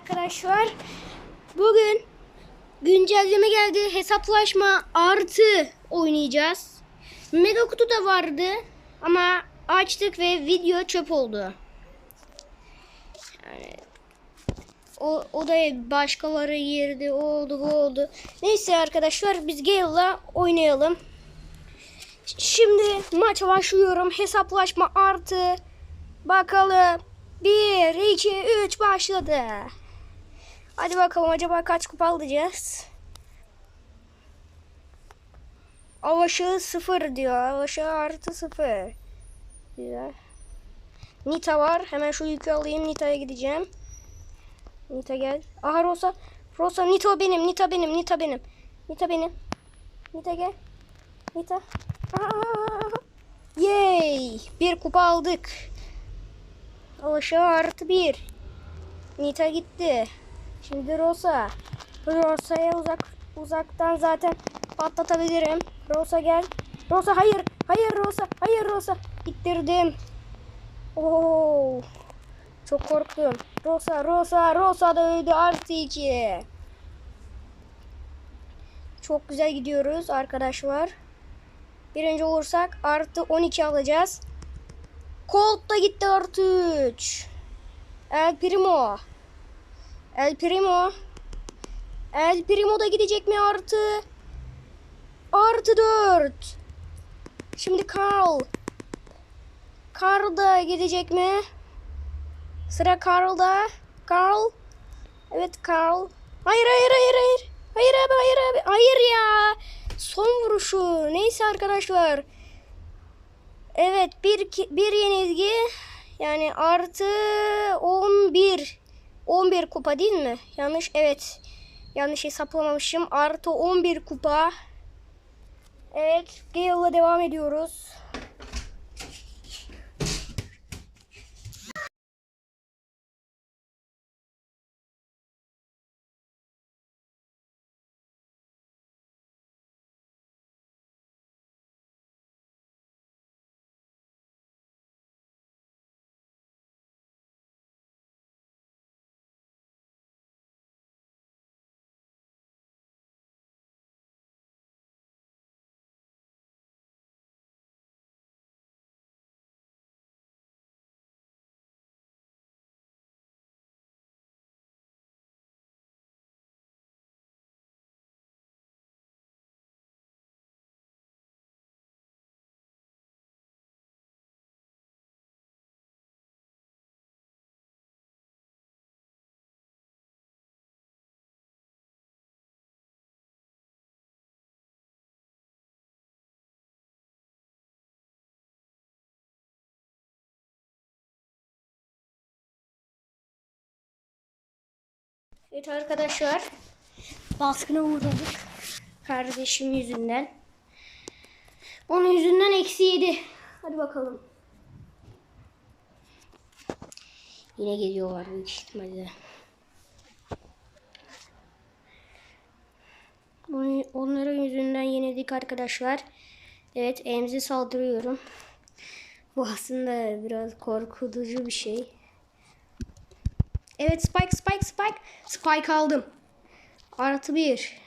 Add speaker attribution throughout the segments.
Speaker 1: arkadaşlar. Bugün güncelleme geldi. Hesaplaşma artı oynayacağız. Mega kutu da vardı ama açtık ve video çöp oldu. Yani o, o da başkaları girdi. O oldu bu oldu. Neyse arkadaşlar biz Gale'la oynayalım. Şimdi maça başlıyorum. Hesaplaşma artı. Bakalım. 1, 2, 3 başladı. Hadi bakalım acaba kaç kupa alacağız? Avaşı 0 diyor. Avaşı artı 0. Güzel. Nita var. Hemen şu yükü alayım. Nita'ya gideceğim. Nita gel. Aha Rosa. Rosa Nita benim. Nita benim. Nita benim. Nita benim. Nita gel. Nita. Yay! Bir kupa aldık. Alaşağı artı bir. Nita gitti. Şimdi Rosa. Rosa'ya uzak uzaktan zaten patlatabilirim. Rosa gel. Rosa hayır. Hayır Rosa. Hayır Rosa. İttirdim. Oo. Çok korktum. Rosa, Rosa, Rosa da öldü artı iki. Çok güzel gidiyoruz arkadaşlar. Birinci olursak artı 12 alacağız. Colt da gitti artı 3. El Primo. El Primo. El Primo da gidecek mi artı? Artı 4. Şimdi Carl. Carl da gidecek mi? Sıra Carl'da. Carl. Evet Carl. Hayır hayır hayır hayır. Hayır abi hayır abi. Hayır ya. Son vuruşu. Neyse arkadaşlar. Evet bir, bir yenilgi. Yani artı 11. 11 kupa değil mi? Yanlış evet. Yanlış hesaplamamışım. Artı 11 kupa. Evet. Gale'la devam ediyoruz. Evet arkadaşlar. Baskına uğradık. Kardeşim yüzünden. Onun yüzünden eksi yedi. Hadi bakalım. Yine geliyorlar büyük ihtimalle. Onların yüzünden yenildik arkadaşlar. Evet emzi saldırıyorum. Bu aslında biraz korkutucu bir şey. Evet Spike Spike Spike. Spike aldım. Artı bir.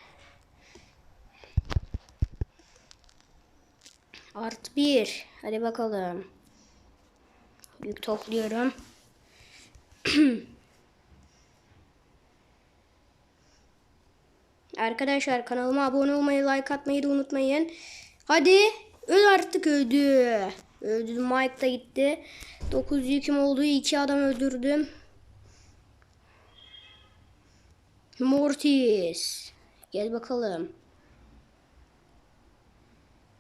Speaker 1: Artı bir. Hadi bakalım. Yük topluyorum. Arkadaşlar kanalıma abone olmayı, like atmayı da unutmayın. Hadi. Öl artık öldü. Öldü. Mike da gitti. 9 yüküm olduğu iki adam öldürdüm. Mortis. Gel bakalım.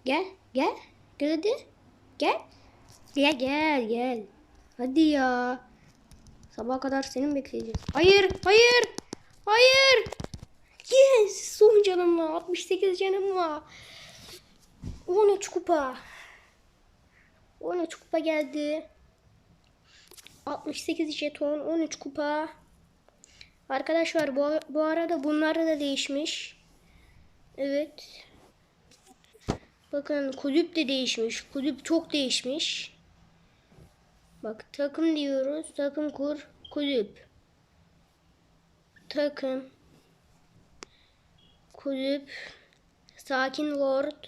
Speaker 1: Gel, gel. Gel hadi. Gel. Gel, gel, gel. Hadi ya. Sabaha kadar seni bekleyeceğiz? Hayır, hayır. Hayır. Yes. Son canımla. 68 canımla. 13 kupa. 13 kupa geldi. 68 jeton, 13 kupa. Arkadaşlar bu, bu arada bunlar da değişmiş. Evet. Bakın kulüp de değişmiş. Kulüp çok değişmiş. Bak takım diyoruz. Takım kur kulüp. takım, kulüp, Sakin Lord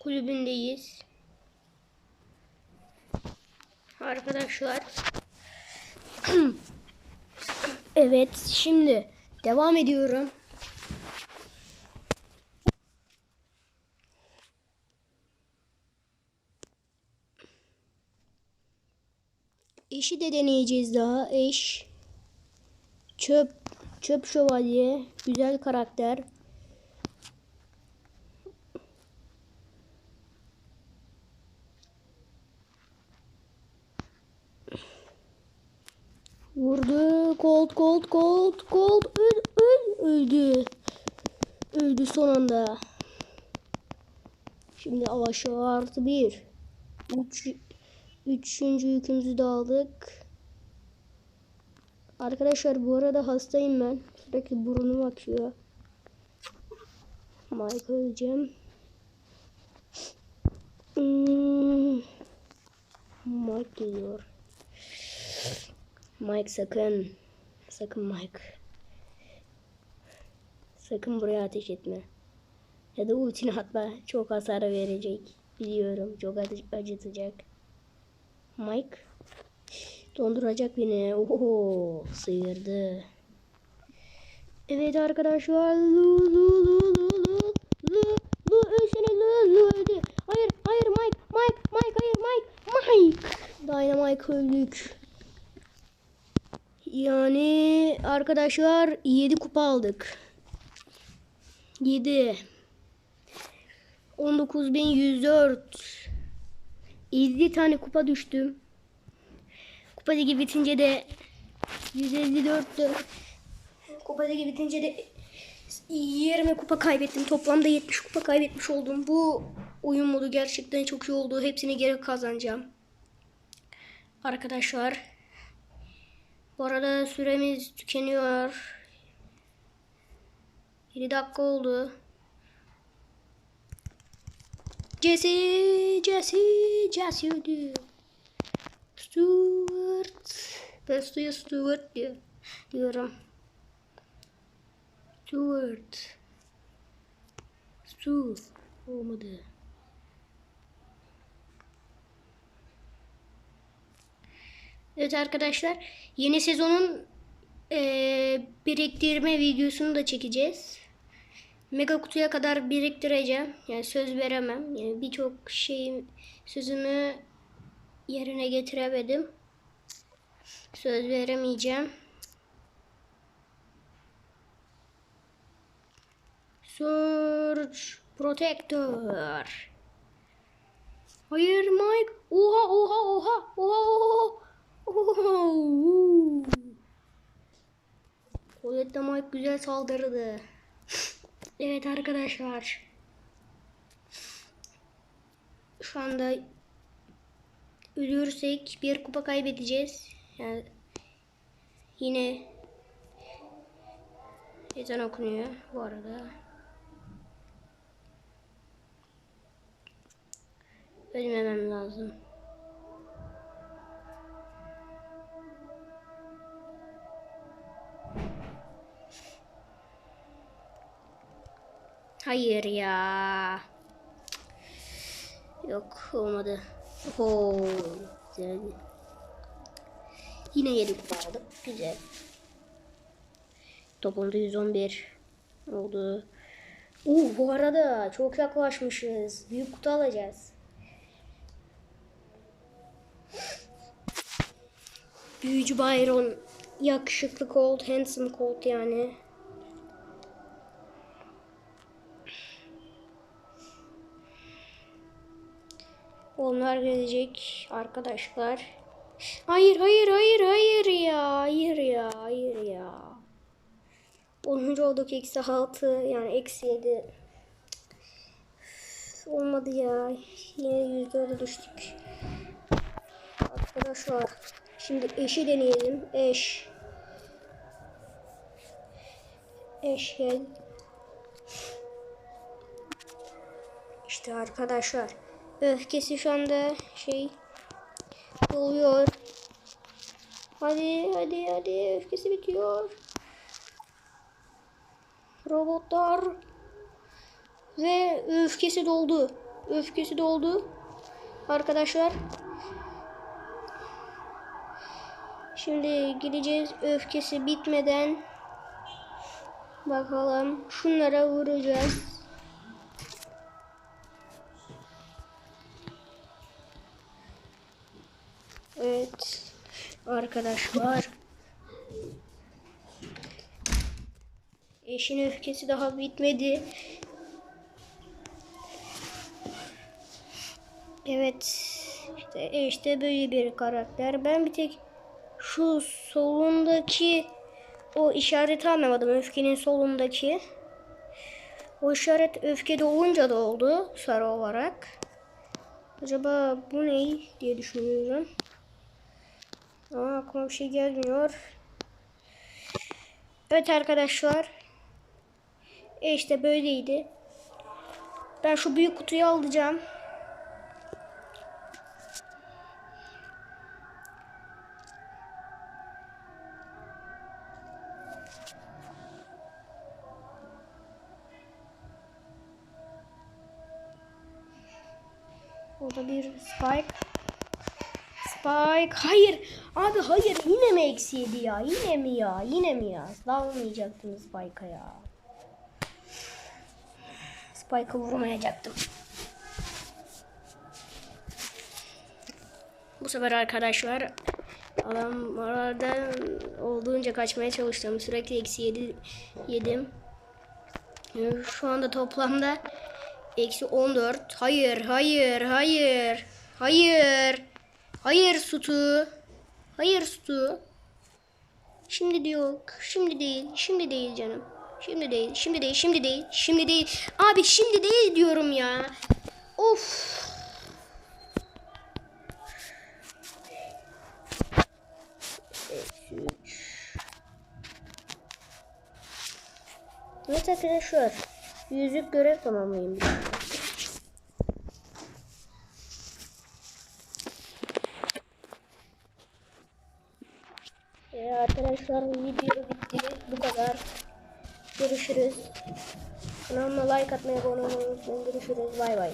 Speaker 1: kulübündeyiz. Arkadaşlar. evet şimdi devam ediyorum. Eşi de deneyeceğiz daha. Eş. Çöp. Çöp şövalye. Güzel karakter. Vurdu. Gold, gold, gold, gold. Öl, öl, öldü. Öldü son anda. Şimdi avaşı artı bir. Üç, üçüncü yükümüzü de aldık. Arkadaşlar bu arada hastayım ben. Sürekli burnum akıyor. Mike öleceğim. Hmm. Mike geliyor. Mike sakın. Sakın Mike. Sakın buraya ateş etme. Ya da ultini atma. Çok hasar verecek. Biliyorum. Çok acı- acıtacak. Mike. Donduracak beni. Oho. Sıyırdı. Evet arkadaşlar. Lu lu lu lu lu. Lu lu ölsene lu lu öldü. Hayır hayır Mike Mike Mike hayır Mike Mike. Dynamite öldük. Yani arkadaşlar 7 kupa aldık. 7 19104 7 tane kupa düştüm. Kupa ligi bitince de 154'tü. Kupa ligi bitince de 20 kupa kaybettim. Toplamda 70 kupa kaybetmiş oldum. Bu oyun modu gerçekten çok iyi oldu. Hepsini geri kazanacağım. Arkadaşlar bu arada süremiz tükeniyor. 7 dakika oldu. Jesse, Jesse, Jesse öldü. Stuart. Ben Stu'ya Stuart diyor, diyorum. Stuart. Stu. Olmadı. Evet arkadaşlar yeni sezonun eee, biriktirme videosunu da çekeceğiz. Mega kutuya kadar biriktireceğim. Yani söz veremem. Yani birçok şeyim sözümü yerine getiremedim. Söz veremeyeceğim. Surge Protector. Hayır Mike. Oha oha oha oha oha. Colette Mike güzel saldırdı. Evet arkadaşlar. Şu anda ölürsek bir kupa kaybedeceğiz. Yani yine ezan okunuyor bu arada. Ölmemem lazım. Hayır ya. Yok olmadı. Oo, güzel. Yine 7 kupa aldık. Güzel. Toplamda 111 oldu. Uh bu arada çok yaklaşmışız. Büyük kutu alacağız. Büyücü Byron. Yakışıklı Colt, handsome Colt yani. Onlar gelecek arkadaşlar. Hayır hayır hayır hayır ya. Hayır ya hayır ya. 10. olduk eksi 6 yani eksi 7. Olmadı ya. Yine %10'a düştük. Arkadaşlar şimdi eşi deneyelim. Eş. Eş gel. İşte arkadaşlar. Öfkesi şu anda şey oluyor. Hadi hadi hadi öfkesi bitiyor. Robotlar. Ve öfkesi doldu. Öfkesi doldu. Arkadaşlar. Şimdi gideceğiz öfkesi bitmeden. Bakalım şunlara vuracağız. Evet. Arkadaşlar. Eşin öfkesi daha bitmedi. Evet. İşte, işte böyle bir karakter. Ben bir tek şu solundaki o işareti anlamadım. Öfkenin solundaki. O işaret öfkede olunca da oldu sarı olarak. Acaba bu ne diye düşünüyorum. Ama bir şey gelmiyor. Evet arkadaşlar. E işte böyleydi. Ben şu büyük kutuyu alacağım. Abi hayır. Yine mi eksi yedi ya? Yine mi ya? Yine mi ya? Dalmayacaktım Spike'a ya. Spike'a vurmayacaktım. Bu sefer arkadaşlar adamlardan olduğunca kaçmaya çalıştım. Sürekli eksi yedi, yedim. Şu anda toplamda eksi 14. Hayır, hayır, hayır. Hayır. Hayır Sutu. Hayır Sutu. Şimdi diyor. Şimdi değil. Şimdi değil canım. Şimdi değil. Şimdi değil. Şimdi değil. Şimdi değil. Abi şimdi değil diyorum ya. Of. Evet arkadaşlar. Yüzük görev tamamlayayım. bir dakika. Ee, arkadaşlar video bitti. Bu kadar. Görüşürüz. Kanalıma like atmayı, unutmayın. Görüşürüz. Bay bay.